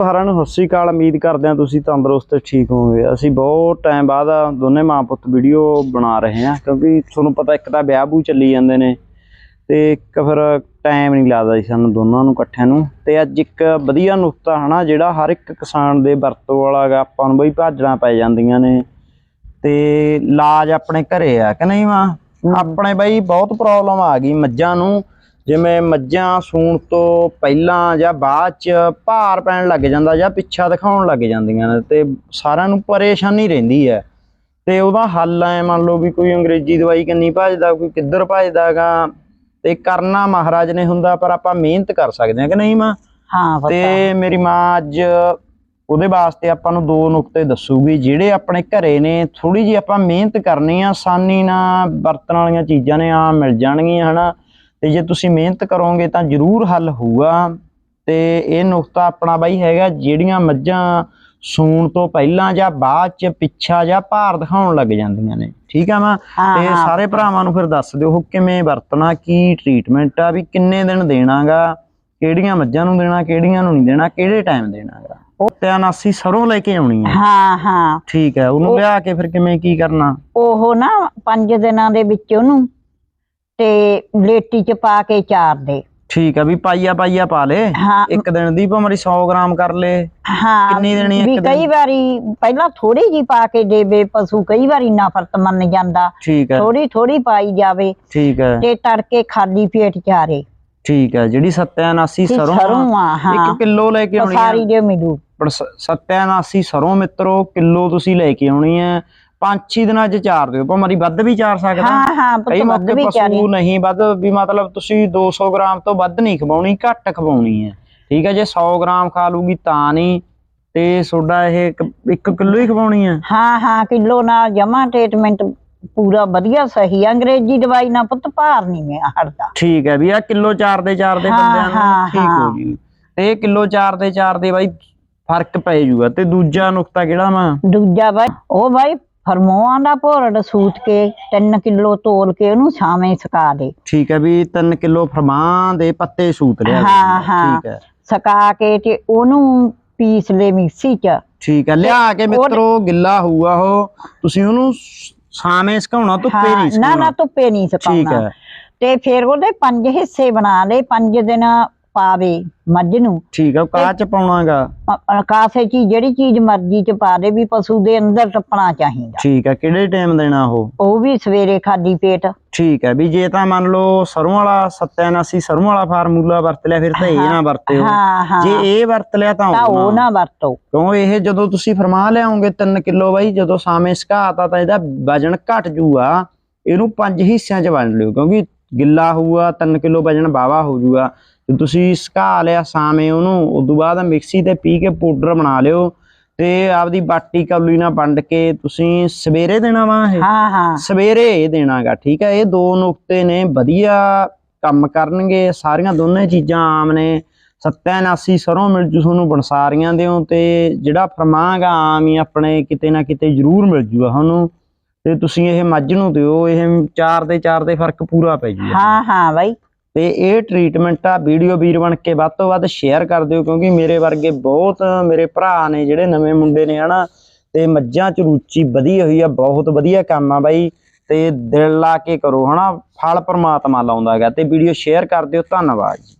ਸਾਰਿਆਂ ਨੂੰ ਸਤਿ ਸ਼੍ਰੀ ਅਕਾਲ ਉਮੀਦ ਕਰਦੇ ਹਾਂ ਤੁਸੀਂ ਤੰਦਰੁਸਤ ਠੀਕ ਹੋਵੋਗੇ। ਅਸੀਂ ਬਹੁਤ ਟਾਈਮ ਬਾਅਦ ਦੋਨੇ ਮਾਂ ਪੁੱਤ ਵੀਡੀਓ ਬਣਾ ਰਹੇ ਹਾਂ ਕਿਉਂਕਿ ਤੁਹਾਨੂੰ ਪਤਾ ਇੱਕ ਤਾਂ ਵਿਆਹ ਬੂ ਚੱਲੀ ਜਾਂਦੇ ਨੇ ਤੇ ਇੱਕ ਫਿਰ ਟਾਈਮ ਨਹੀਂ ਲੱਗਦਾ ਜੀ ਸਾਨੂੰ ਦੋਨਾਂ ਨੂੰ ਇਕੱਠਿਆਂ ਨੂੰ। ਤੇ ਅੱਜ ਇੱਕ ਵਧੀਆ ਨੁਕਤਾ ਹਨਾ ਜਿਹੜਾ ਹਰ ਇੱਕ ਕਿਸਾਨ ਦੇ ਵਰਤੋਂ ਵਾਲਾ ਗਾ ਆਪਾਂ ਨੂੰ ਬਈ ਭਾਜਣਾ ਪੈ ਜਾਂਦੀਆਂ ਨੇ। ਤੇ ਇਲਾਜ ਆਪਣੇ ਘਰੇ ਆ ਕਿ ਨਹੀਂ ਮਾਂ? ਆਪਣੇ ਬਈ ਬਹੁਤ ਪ੍ਰੋਬਲਮ ਆ ਗਈ ਮੱਝਾਂ ਨੂੰ। ਜਿਵੇਂ ਮੱਝਾਂ ਸੂਣ ਤੋਂ ਪਹਿਲਾਂ ਜਾਂ ਬਾਅਦ ਚ ਭਾਰ ਪੈਣ ਲੱਗ ਜਾਂਦਾ ਜਾਂ ਪਿੱਛਾ ਦਿਖਾਉਣ ਲੱਗ ਜਾਂਦੀਆਂ ਨੇ ਤੇ ਸਾਰਿਆਂ ਨੂੰ ਪਰੇਸ਼ਾਨੀ ਰਹਿੰਦੀ ਹੈ। ਤੇ ਉਹਦਾ ਹੱਲ ਐ ਮੰਨ ਲਓ ਵੀ ਕੋਈ ਅੰਗਰੇਜ਼ੀ ਦਵਾਈ ਕੰਨੀ ਭਜਦਾ ਕੋਈ ਕਿੱਧਰ ਭਜਦਾਗਾ ਤੇ ਕਰਨਾ ਮਹਾਰਾਜ ਨੇ ਹੁੰਦਾ ਪਰ ਆਪਾਂ ਮਿਹਨਤ ਕਰ ਸਕਦੇ ਹਾਂ ਕਿ ਨਹੀਂ ਮਾਂ? ਹਾਂ ਪਤਾ। ਤੇ ਮੇਰੀ ਮਾਂ ਅੱਜ ਉਹਦੇ ਵਾਸਤੇ ਆਪਾਂ ਨੂੰ ਦੋ ਨੁਕਤੇ ਦੱਸੂਗੀ ਜਿਹੜੇ ਆਪਣੇ ਘਰੇ ਨੇ ਥੋੜੀ ਜੀ ਆਪਾਂ ਮਿਹਨਤ ਕਰਨੀ ਆ ਆਸਾਨੀ ਨਾਲ ਵਰਤਣ ਵਾਲੀਆਂ ਚੀਜ਼ਾਂ ਨੇ ਆ ਮਿਲ ਜਾਣਗੀਆਂ ਹਨਾ? ਤੇ ਜੇ ਤੁਸੀਂ ਮਿਹਨਤ ਕਰੋਗੇ ਤਾਂ ਜ਼ਰੂਰ ਹੱਲ ਹੋਊਗਾ। ਤੇ ਇਹ ਨੁਕਤਾ ਆਪਣਾ ਬਾਈ ਹੈਗਾ ਜਿਹੜੀਆਂ ਮੱਝਾਂ ਸੂਣ ਤੋਂ ਪਹਿਲਾਂ ਜਾਂ ਬਾਅਦ ਚ ਪਿੱਛਾ ਜਾਂ ਭਾਰ ਦਿਖਾਉਣ ਲੱਗ ਜਾਂਦੀਆਂ ਨੇ। ਠੀਕ ਆ ਮਾਂ? ਤੇ। ਸਾਰੇ ਭਰਾਵਾਂ ਨੂੰ ਫਿਰ ਦੱਸ ਦਿਓ ਉਹ ਕਿਵੇਂ ਵਰਤਣਾ ਕੀ ਟ੍ਰੀਟਮੈਂਟ ਆ ਵੀ ਕਿੰਨੇ ਦਿਨ ਦੇਣਾਗਾ ਕਿਹੜੀਆਂ ਮੱਝਾਂ ਨੂੰ ਦੇਣਾ ਕਿਹੜੀਆਂ ਨੂੰ ਨਹੀਂ ਦੇਣਾ ਕਿਹੜੇ ਟਾਈਮ ਦੇਣਾਗਾ। ਉਹ ਤਿਆਨਾਸੀ ਸਰੋਂ ਲੈ ਕੇ ਆਉਣੀ ਹੈ ਹਾਂ ਹਾਂ। ਠੀਕ ਹੈ ਉਹਨੂੰ ਲਿਆ ਕੇ ਫਿਰ ਕਿਵੇਂ ਕੀ ਕਰਨਾ? ਉਹ ਨਾ ਪੰਜ ਦਿਨਾਂ ਦੇ ਵਿੱਚ ਉਹਨੂੰ ਤੇ ਲੇਟੀ ਚ ਪਾ ਕੇ ਚਾਰ ਦੇ। ਠੀਕ ਹੈ ਵੀ ਪਾਈਆ ਪਾਈਆ ਪਾ ਲੇ। ਹਾਂ। ਇੱਕ ਦਿਨ ਦੀ ਭਾਵੇਂ 100 ਗ੍ਰਾਮ ਕਰ ਲੇ। ਹਾਂ ਕਿੰਨੀ ਦੇਣੀ ਇੱਕ ਵੀ ਦਿਨ? ਕਈ ਵਾਰੀ ਪਹਿਲਾਂ ਥੋੜੀ ਜੀ ਪਾ ਕੇ ਦੇਵੇ ਪਸ਼ੂ ਕਈ ਵਾਰੀ ਨਫ਼ਰਤ ਮੰਨ ਜਾਂਦਾ। ਠੀਕ ਹੈ ਥੋੜੀ ਥੋੜੀ ਪਾਈ ਜਾਵੇ ਠੀਕ ਹੈ ਤੇ ਤੜਕੇ ਖਾਲੀ ਪੇਟ ਚਾਰੇ। ਠੀਕ ਹੈ ਜਿਹੜੀ ਸਤਿਆਨਾਸੀ ਤੇ ਸਰੋਂ ਸਰੋਂ ਆ ਹਾਂ। 1 ਕਿਲੋ ਲੈ ਕੇ ਆਉਣੀ ਸਾਰੀ ਹੈ ਦੇ ਮਿਲੂ। ਪਰ ਸ- ਸਤਿਆਨਾਸੀ ਸਰੋਂ ਮਿੱਤਰੋ ਕਿਲੋ ਤੁਸੀਂ ਲੈ ਕੇ ਆਉਣੀ ਹੈ ਪੰਜ ਛੇ ਦਿਨਾਂ ਚ ਚਾਰ ਦਿਓ ਭਾਵੇਂ ਵੱਧ ਵੀ ਚਾਰ ਸਕਦਾ। ਹਾਂ ਹਾਂ ਕਈ ਮੌਕੇ ਵੀ ਚਾਰੇ। ਪਸ਼ੂ ਨਹੀਂ ਵੱਧ ਵੀ ਮਤਲਬ ਤੁਸੀਂ 200 ਗ੍ਰਾਮ ਤੋਂ ਵੱਧ ਨਹੀਂ ਖਵਾਉਣੀ ਘੱਟ ਖਵਾਉਣੀ ਹੈ। ਠੀਕ ਹੈ ਜੇ 100 ਗ੍ਰਾਮ ਖਾ ਲੂਗੀ ਤਾਂ ਨਹੀਂ ਤੇ ਤੁਹਾਡਾ ਇਹ 1 ਕਿਲੋ ਹੀ ਖਵਾਉਣੀ ਹੈ। ਹਾਂ ਹਾਂ ਕਿਲੋ ਨਾਲ ਜਮਾ ਟ੍ਰੀਟਮੈਂਟ ਪੂਰਾ ਵਧੀਆ ਸਹੀ। ਅੰਗਰੇਜ਼ੀ ਦਵਾਈ ਨਾਲ ਪੁੱਤ ਭਾਰ ਨਹੀਂ ਮੈਂ ਹਟਦਾ। ਠੀਕ ਹੈ ਵੀ ਆ ਕਿਲੋ 4 ਦੇ 4 ਦੇ ਬੰਦਿਆਂ ਨੂੰ ਠੀਕ ਹੋ। ਜੀ ਤੇ ਇਹ ਕਿਲੋ 4 ਦੇ 4 ਦੇ ਬਾਈ ਫ਼ਰਕ ਪੈ ਜਾਊਗਾ ਤੇ ਦੂਜਾ ਨੁਕਤਾ ਕਿਹੜਾ ਵਾ? ਦੂਜਾ ਬਾਈ ਉਹ ਬਾਈ ਫਰਮੋਆਂ ਦਾ ਭੋਰੜ ਸੂਤ ਕੇ 3 ਕਿਲੋ ਤੋਲ ਕੇ ਉਹਨੂੰ ਛਾਵੇਂ ਸੁਕਾ ਦੇ। ਠੀਕ ਹੈ ਵੀ 3 ਕਿਲੋ ਫਰਮਾਂ ਦੇ ਪੱਤੇ ਸੂਤ ਲਿਆ ਹਾਂ, ਹਾਂ। ਠੀਕ ਹੈ। ਸੁਕਾ ਕੇ ਤੇ ਉਹਨੂੰ ਪੀਸ ਲੈ ਮਿਕਸੀ ਚ। ਠੀਕ ਹੈ ਲਿਆ ਕੇ ਮਿੱਤਰੋ ਗਿੱਲਾ ਹੋਊਗਾ ਉਹ। ਤੁਸੀਂ ਉਹਨੂੰ ਛਾਵੇਂ ਸੁਕਾਉਣਾ ਧੁੱਪੇ ਨਹੀਂ ਨਾ ਨਾ ਸੁਕਾਉਣਾ। ਧੁੱਪੇ ਨਹੀਂ ਠੀਕ ਸੁਕਾਉਣਾ। ਹੈ। ਤੇ ਫਿਰ ਉਹਦੇ ਪੰਜ ਹਿੱਸੇ ਬਣਾ ਲਏ। ਪੰਜ ਦਿਨ ਪਾਵੇ ਮੱਝ ਨੂੰ। ਠੀਕ ਹੈ ਕਾਹ ਚ ਪਾਉਣਾਗਾ? ਕਾਸੇ ਚ ਜਿਹੜੀ ਚੀਜ਼ ਮਰਜ਼ੀ ਚ ਪਾ ਦੇ ਵੀ ਪਸ਼ੂ ਦੇ ਅੰਦਰ ਟੱਪਣਾ ਚਾਹੀਦਾ। ਠੀਕ ਹੈ ਕਿਹੜੇ ਟਾਈਮ ਦੇਣਾ ਉਹ? ਉਹ ਵੀ ਸਵੇਰੇ ਖਾਲੀ ਪੇਟ। ਠੀਕ ਹੈ ਵੀ ਜੇ ਤਾਂ ਮੰਨ ਲਓ ਸਰੋਂ ਵਾਲਾ 87 ਸਰੋਂ ਵਾਲਾ ਫਾਰਮੂਲਾ ਵਰਤ ਲਿਆ ਫਿਰ ਤਾਂ ਇਹ ਨਾ ਵਰਤਿਓ। ਜੇ ਇਹ ਵਰਤ ਲਿਆ ਤਾਂ ਉਹ ਨਾ। ਵਰਤੋ। ਕਿਉਂ ਇਹ ਜਦੋਂ ਤੁਸੀਂ ਫਰਮਾ ਲਿਆਓਗੇ 3 ਕਿਲੋ ਬਾਈ ਜਦੋਂ ਸਾਵੇਂ ਸੁਕਾਤਾ ਤਾਂ ਇਹਦਾ ਵਜਨ ਘਟ ਜੂਗਾ ਇਹਨੂੰ ਪੰਜ ਹਿੱਸਿਆਂ 'ਚ ਵੰਡ ਲਿਓ ਕਿਉਂਕਿ ਗਿੱਲਾ ਹੋਊਗਾ 3 ਕਿਲੋ ਵਜਨ ਬਾਵਾ ਹੋ ਜੂਗਾ ਤੇ ਤੁਸੀਂ ਸੁਕਾ ਲਿਆ ਸਾਵੇਂ ਉਹਨੂੰ ਉਦੋਂ ਬਾਅਦ ਮਿਕਸੀ ਤੇ ਪੀ ਕੇ ਪਾਊਡਰ ਬਣਾ ਲਿਓ ਤੇ ਆਪਦੀ ਬਾਟੀ ਕੌਲੀ ਨਾਲ ਵੰਡ ਕੇ ਤੁਸੀਂ ਸਵੇਰੇ ਦੇਣਾ ਵਾ ਇਹ? ਹਾਂ ਹਾਂ। ਸਵੇਰੇ ਇਹ ਦੇਣਾਗਾ ਠੀਕ ਹੈ? ਇਹ ਦੋ ਨੁਕਤੇ ਨੇ ਵਧੀਆ ਕੰਮ ਕਰਨਗੇ ਸਾਰੀਆਂ ਦੋਨੇ ਚੀਜ਼ਾਂ ਆਮ ਨੇ। 87 ਸਰੋਂ ਮਿਲ ਜੂ ਤੁਹਾਨੂੰ ਬਨਸਾਰੀਆਂ ਦਿਓ ਤੇ ਜਿਹੜਾ ਫਰਮਾਂਗਾ ਆਮ ਹੀ ਆਪਣੇ ਕਿਤੇ ਨਾ ਕਿਤੇ ਜ਼ਰੂਰ ਮਿਲ ਜੂਗਾ ਤੁਹਾਨੂੰ ਤੇ ਤੁਸੀਂ ਇਹ ਮੱਝ ਨੂੰ ਦਿਓ ਇਹ ਚਾਰ ਦੇ ਚਾਰ ਦੇ ਫ਼ਰਕ ਪੂਰਾ ਪੈ ਜੂਗਾ। ਹਾਂ ਹਾਂ ਬਾਈ। ਤੇ ਇਹ ਟ੍ਰੀਟਮੈਂਟ ਆ ਵੀਡੀਓ ਵੀਰ ਬਣ ਕੇ ਵੱਧ ਤੋਂ ਵੱਧ ਸ਼ੇਅਰ ਕਰ ਦਿਓ ਕਿਉਂਕਿ ਮੇਰੇ ਵਰਗੇ ਬਹੁਤ ਮੇਰੇ ਭਰਾ ਨੇ ਜਿਹੜੇ ਨਵੇਂ ਮੁੰਡੇ ਨੇ ਹਨਾ? ਤੇ ਮੱਝਾਂ ਚ ਰੁਚੀ ਵਧੀ ਹੋਈ ਆ ਬਹੁਤ ਵਧੀਆ ਕੰਮ ਆ ਬਾਈ। ਤੇ ਦਿਲ ਲਾ ਕੇ ਕਰੋ ਹਨਾ? ਫਲ ਪ੍ਰਮਾਤਮਾ ਲਾਉਂਦਾ ਹੈਗਾ ਤੇ ਵੀਡੀਓ ਸ਼ੇਅਰ ਕਰ ਦਿਓ ਧੰਨਵਾਦ ਜੀ।